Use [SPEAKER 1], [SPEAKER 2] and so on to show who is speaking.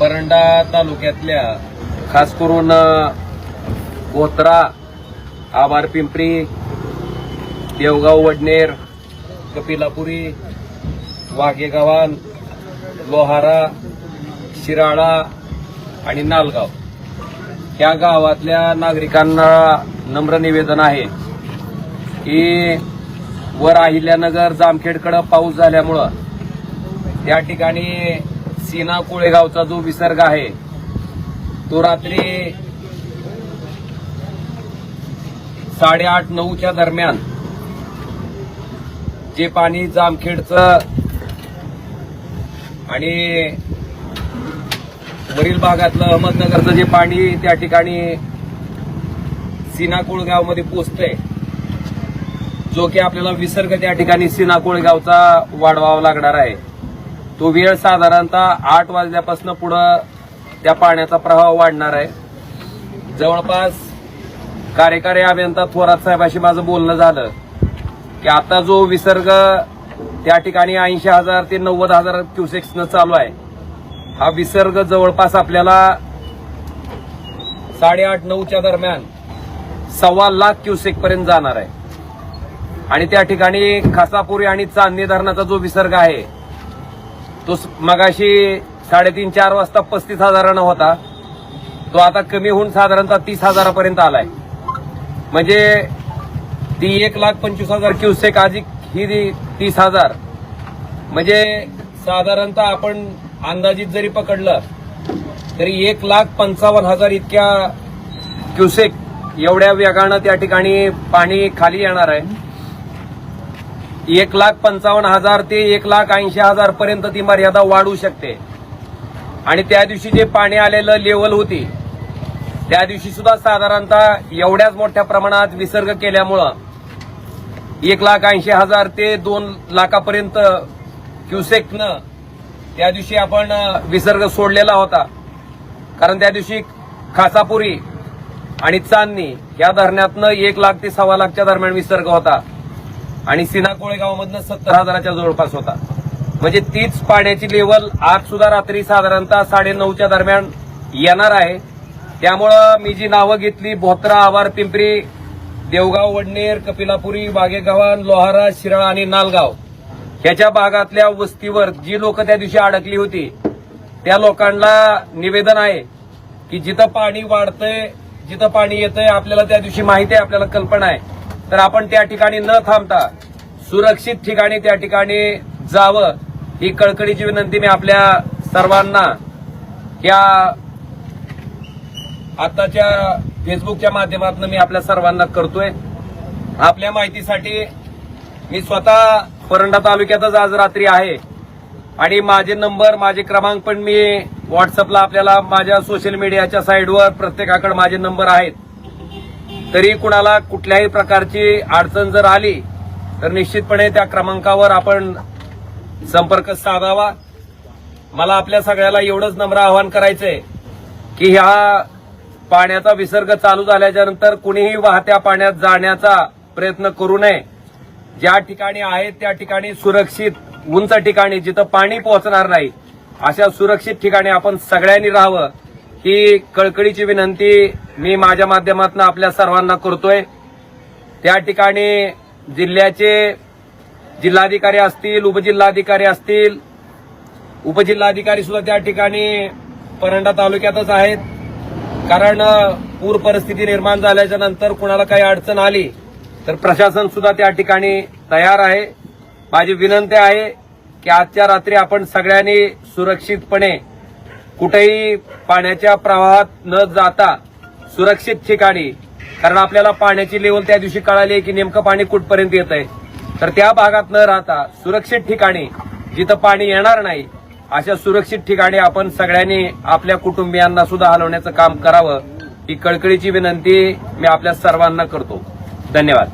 [SPEAKER 1] परंडा तालुक्यातल्या खास करून गोत्रा आबार पिंपरी देवगाव वडनेर कपिलापुरी वाघेगावान लोहारा शिराळा आणि नालगाव. या गावातल्या नागरिकांना नम्र निवेदन आहे की वर अहिल्यानगर जामखेडकडं पाऊस झाल्यामुळं या ठिकाणी सीना कोळेगावचा जो विसर्ग आहे तो रात्री साडेआठ नऊच्या दरम्यान जे पाणी जामखेडचं आणि वरील भागातलं अहमदनगरचं जे पाणी त्या ठिकाणी सीना कोळगावमध्ये पोचतंय जो की आपल्याला विसर्ग त्या ठिकाणी सीना कोळगावचा वाढवावा लागणार आहे. तो वेळ साधारणतः आठ वाजल्यापासून पुढं त्या पाण्याचा प्रवाह वाढणार आहे. जवळपास कार्यकारी अभियंता थोरात साहेबाशी माझं बोलणं झालं की आता जो विसर्ग त्या ठिकाणी ऐंशी हजार ते नव्वद हजार क्युसेक्सनं चालू आहे हा विसर्ग जवळपास आपल्याला साडेआठ नऊच्या दरम्यान सव्वा लाख क्युसेक पर्यंत जाणार आहे. आणि त्या ठिकाणी खासापुरी आणि चांदणी धरणाचा जो विसर्ग आहे तो मगाशी साडेतीन चार वाजता पस्तीस हजारानं होता. तो आता कमी होऊन साधारणतः तीस हजारापर्यंत आलाय. म्हणजे ती एक लाख पंचवीस हजार क्युसेक अधिक ही तीस हजार. म्हणजे साधारणतः आपण अंदाजित जरी पकडलं तरी एक लाख पंचावन्न हजार इतक्या क्युसेक एवढ्या वेगानं त्या ठिकाणी पाणी खाली येणार आहे. एक लाख पंचावन्न हजार ते एक लाख ऐंशी हजार पर्यंत ती मर्यादा वाढू शकते. आणि त्या दिवशी जे पाणी आलेलं लेवल होती त्या दिवशी सुद्धा साधारणतः एवढ्याच मोठ्या प्रमाणात विसर्ग केल्यामुळं एक लाख ऐंशी हजार ते दोन लाखापर्यंत क्युसेकनं त्या दिवशी आपण विसर्ग सोडलेला होता. कारण त्या दिवशी खासापुरी आणि चांदणी या धरणातनं एक लाख ते सव्वा लाखच्या दरम्यान विसर्ग होता. आणि सिना कोळेगावमधनं सत्तर हजाराच्या जवळपास होता. म्हणजे तीच पाण्याची लेवल आज सुद्धा रात्री साधारणतः साडे नऊच्या दरम्यान येणार आहे. त्यामुळं मी जी नावं घेतली भोत्रा आवार पिंपरी देवगाव वडनेर कपिलापुरी बागेगव्हाण लोहारा शिराळा आणि नालगाव ह्याच्या भागातल्या वस्तीवर जी लोक त्या दिवशी अडकली होती त्या लोकांना निवेदन आहे की जिथं पाणी वाढतंय जिथं पाणी येतंय आपल्याला त्या दिवशी माहिती आहे आपल्याला कल्पना आहे. तर आपण त्या ठिकाणी न थांबता सुरक्षित ठिकाणी त्या ठिकाणी जावं ही कळकळीची विनंती मी आपल्या सर्वांना. या आताच्या फेसबुकच्या माध्यमातून मी आपल्या सर्वांना करतोय. आपल्या माहितीसाठी मी स्वतः परंडा तालुक्यातच आज रात्री आहे. आणि माझे नंबर माझे क्रमांक पण मी व्हॉट्सअपला आपल्याला माझ्या सोशल मीडियाच्या साईडवर प्रत्येकाकडे माझे नंबर आहेत. तरी कुणाला कुठल्याही प्रकारची अडचण जर आली तर निश्चितपणे त्या क्रमांकावर आपण संपर्क साधावा. मला आपल्या सगळ्याला एवढंच नम्र आवाहन करायचंय की ह्या पाण्याचा विसर्ग चालू झाल्याच्यानंतर कुणीही वाहत्या पाण्यात जाण्याचा प्रयत्न करू नये. ज्या ठिकाणी आहेत त्या ठिकाणी सुरक्षित उंच ठिकाणी जिथं पाणी पोहोचणार नाही अशा सुरक्षित ठिकाणी आपण सगळ्यांनी राहावं. ही कळकळीची विनंती मी माझ्या माध्यमातून आपल्या सर्वांना करतोय. त्या ठिकाणी जिल्ह्याचे जिल्हाधिकारी असतील उपजिल्हाधिकारी असतील उपजिल्हाधिकारी सुद्धा त्या ठिकाणी परंडा तालुक्यातच आहेत. कारण पूर परिस्थिती निर्माण झाल्याच्यानंतर कुणाला काही अडचण आली तर प्रशासन सुद्धा त्या ठिकाणी तयार आहे. माझी विनंती आहे की आजच्या रात्री आपण सगळ्यांनी सुरक्षितपणे कुठेही पाण्याच्या प्रवाहात न जाता सुरक्षित ठिकाणी कारण आपल्याला पाण्याची लेवल त्या दिवशी कळाली की नेमकं पाणी कुठपर्यंत येत आहे तर त्या भागात न राहता सुरक्षित ठिकाणी जिथं पाणी येणार नाही अशा सुरक्षित ठिकाणी आपण सगळ्यांनी आपल्या कुटुंबियांना सुद्धा हलवण्याचं काम करावं ही कळकळीची विनंती मी आपल्या सर्वांना करतो. धन्यवाद.